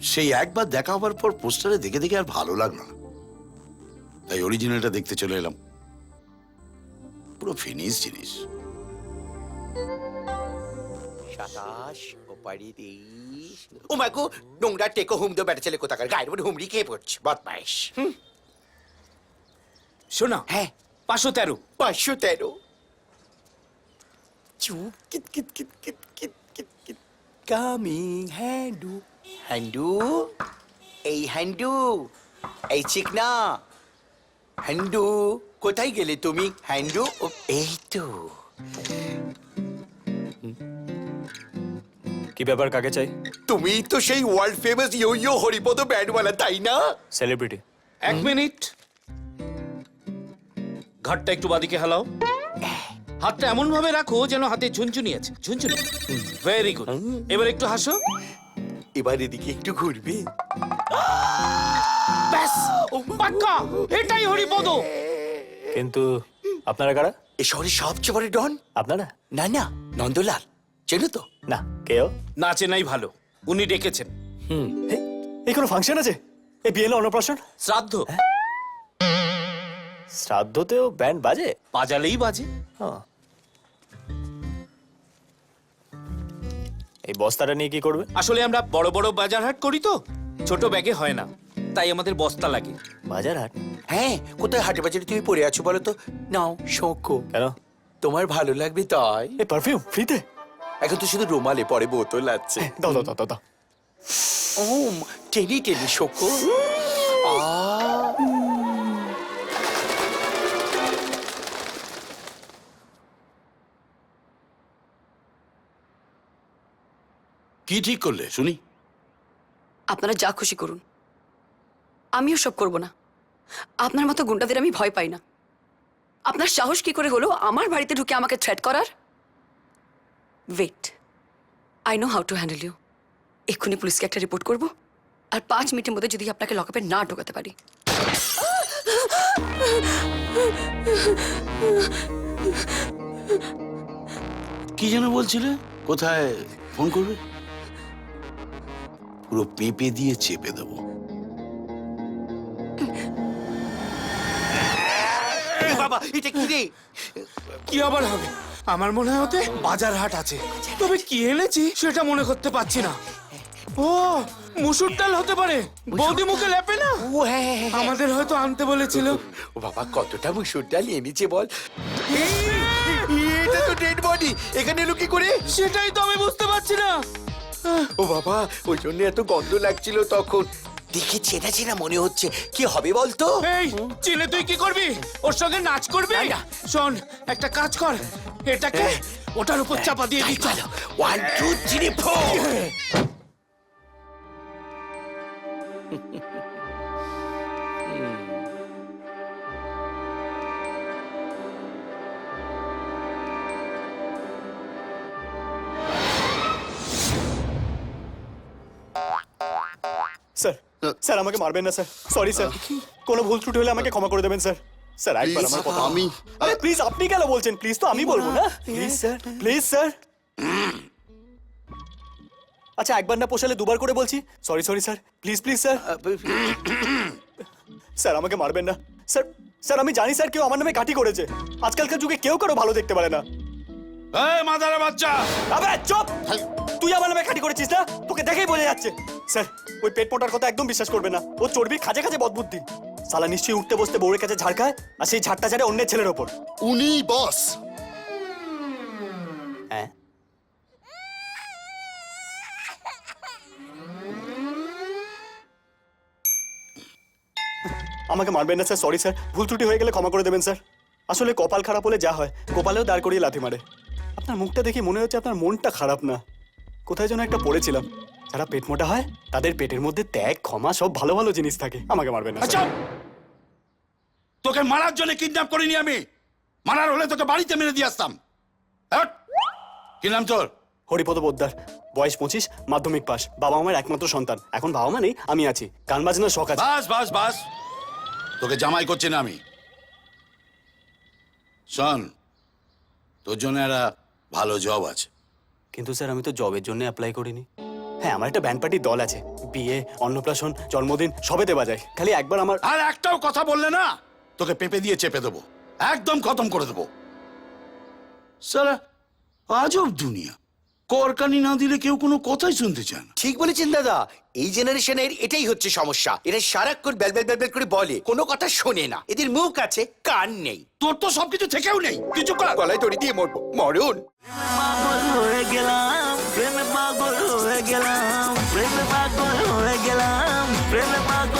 সেই একবার দেখা হবার পর পোস্টারে দেখে দেখে আর ভালো লাগল না। তাই অরিজিনালটা দেখতে চলে এলাম। পুরো ফিনিশ জিনিস। সাতাশ তেইশ ও মাগো নোংরা টেকো হুম দো বেটা ছেলে কোথাকার? গায়ের মধ্যে হুমড়ি খেয়ে পড়ছে বদমাইশ। হুম, শোনা হ্যাঁ। পাঁচশো তেরো। পাঁচশো তেরো? চুপ কিট কিট কিট কিট কিট কিট কিট কামিং হ্যান্ডু হ্যান্ডু এই হ্যান্ডু এই চিকনা হ্যান্ডু কোথায় গেলে তুমি হ্যান্ডু ও, এই তো কি ব্যাপার কাকে চাই? তুমি তো সেই world famous yo yo Haripada ব্যান্ডওয়ালা তাই না? সেলিব্রিটি এক মিনিট। ঘাটটা একটু বাদিকে হালাও। হাতটা এমন ভাবে রাখো যেন হাতে ঝুনঝুনি আছে। ঝুনঝুনি। ভেরি গুড এবার একটু হাসো। এবার এদিকে একটু ঘুরবে। ব্যাস! পাক্কা! এটাই হরিপদ। কিন্তু আপনারা কারা? এ শহরের সবচেয়ে বড় ডন? আপনারা? না না নন্দলাল। চেনো তো? না কেউ? নাচে নাই ভালো। উনি ডেকেছেন। হুম। এই- এই কোনো ফাংশন আছে? এই বিয়ে না অন্নপ্রাশন? শ্রাদ্ধ। শ্রাদ্ধতেও ব্যান্ড বাজে? বাজালেই বাজে। হ্যাঁ। এই বস্তাটা নিয়ে কি করবে? আসলে আমরা বড় বড় বাজার হাট করি তো। ছোট ব্যাগে হয় না। তাই আমাদের বস্তা লাগে। বাজার হাট হ্যাঁ কোথায় হাটে বাজারে তুমি পড়ে আছো বলো তো? নাও শোকো। কেন? তোমার ভালো লাগবে তাই। এই পারফিউম ফ্রিতে? এখন তো শুধু রুমালে পরে বোতল আছে। দাও দাও দাও দাও, দাও। ওম টেনি টেনি শোকো। কি ঠিক করলে? শুনি। আপনারা যা খুশি করুন। আমিও সব করব না। আপনার মতো গুন্ডাদের আমি ভয় পাই না। আপনার সাহস কি করে হলো আমার বাড়িতে ঢুকে আমাকে থ্রেট করার? Wait I know how to handle you এক্ষুনি পুলিশকে একটা রিপোর্ট করব। আর পাঁচ মিনিটের মধ্যে যদি আপনাকে লকআপে না ঢোকাতে পারি। কি যেন বলছিলে? কোথায় ফোন করবে? পুরো পেঁপে দিয়ে চেপে দেবো। বাবা এটা কি রে? কি আবার হবে? আমার মনে হয় ওতে বাজার হাট আছে। তবে কি এনেছি সেটা মনে করতে পারছি না। ও মুসুর ডাল হতে পারে। বৌদি মুখে লেপে না? ও হ্যাঁ হ্যাঁ, হ্যাঁ, হ্যাঁ। আমাদের হয়তো আনতে বলেছিল। ও বাবা কতটা মুসুর ডাল এনেছে বল। এটা তো ডেড বডি। এখানে এলো কি করে? সেটাই তো আমি বুঝতে পারছি না। ও বাবা ওই জন্য এত গন্ধ লাগছিল তখন। দেখে চেনা চেনা মনে হচ্ছে। কি হবে বলতো? এই চিলে তুই কি করবি? ওর সঙ্গে নাচ করবি। শোন একটা কাজ কর। এটাকে হ্যাঁ। ওটার উপর চাপা দিয়ে দিই চলো। One two three four sir sir আমাকে মারবেন না স্যার সরি স্যার কোনো ভুল ত্রুটি হলে আমাকে ক্ষমা করে দেবেন স্যার স্যার একবার আমার কথা আমি আরে প্লিজ আপনি কেন বলছেন? প্লিজ তো আমি বলব না? প্লিজ স্যার প্লিজ স্যার আচ্ছা একবার না পোষালে দুবার করে বলছি। Sorry sorry sir please please sir sir আমাকে মারবেন না। স্যার স্যার আমি জানি স্যার কেউ আমার নামে কাটি করেছে। আজকালকার যুগে কেউ কারও ভালো দেখতে পারে না। এই মাদারে বাচ্চা। আবে চুপ! তুই আমার নামে কাটি করেছিস না? তোকে দেখেই বোঝা যাচ্ছে। স্যার ওই পেট মোটার কথা একদম বিশ্বাস করবে না। ও চর্বি খাজে খাজে বদবুদ্ধি। সালা নিশ্চয়ই উঠতে বসতে বউয়ের কাছে ঝাড় খায় আর সেই ঝাড়টা ঝাড়ে অন্যের ছেলের ওপর। উনি বস। হ্যাঁ। আমাকে মারবেন না স্যার। Sorry sir. ভুল ত্রুটি হয়ে গেলে ক্ষমা করে দেবেন স্যার। আসলে কপাল খারাপ হলে যা হয় কপালেও দাঁড় করিয়ে লাথি মারে। আপনার মুখটা দেখে মনে হচ্ছে আপনার মনটা খারাপ না। কোথায় যেন একটা পড়েছিলাম। যারা পেট মোটা হয় তাদের পেটের মধ্যে ত্যাগ ক্ষমা সব ভালো ভালো জিনিস থাকে। আমাকে মারবেন না আচ্ছা। তোকে মারার জন্য কিডন্যাপ করিনি আমি। মারার হলে তোকে বাড়িতে মেরে দিয়ে আসতাম। হ্যাট! কি নাম তোর? হরিপদ পোদ্দার। বয়স পঁচিশ মাধ্যমিক পাস বাবা আমার একমাত্র সন্তান। এখন বাবা মা নেই আমি আছি। গান বাজনার শখ আছে। বাস বাস বাস। তোকে জামাই করছি না আমি। শোন তোর জন্য একটা ভালো জব আছে। কিন্তু স্যার আমি তো জবের জন্য অ্যাপ্লাই করিনি। হ্যাঁ আমার একটা ব্যান্ড পার্টির দল আছে। বিয়ে অন্নপ্রাশন জন্মদিন সবে সবেতে বাজায় খালি একবার আমার আর একটাও কথা বললে না? তোকে পেপে দিয়ে চেপে দেবো। একদম খতম করে দেবো। স্যার আজব দুনিয়া। করকানি না দিলে কেউ কোনো কথাই শুনতে চায় না। ঠিক বলেছেন দাদা। এই জেনারেশনের এটাই হচ্ছে সমস্যা। এরা সারাক্ষণ বেল বেল বেল বেল করে বলে কোনো কথা শোনে না। এদের মুখ আছে কান নেই। তোর তো সবকিছু থেকেও নেই। কর। গলায় দড়ি দিয়ে মরবো। মরুন। পাগল হয়ে গেলাম প্রেমে পাগল হয়ে গেলাম প্রেমে পাগল হয়ে গেলাম প্রেমে পাগল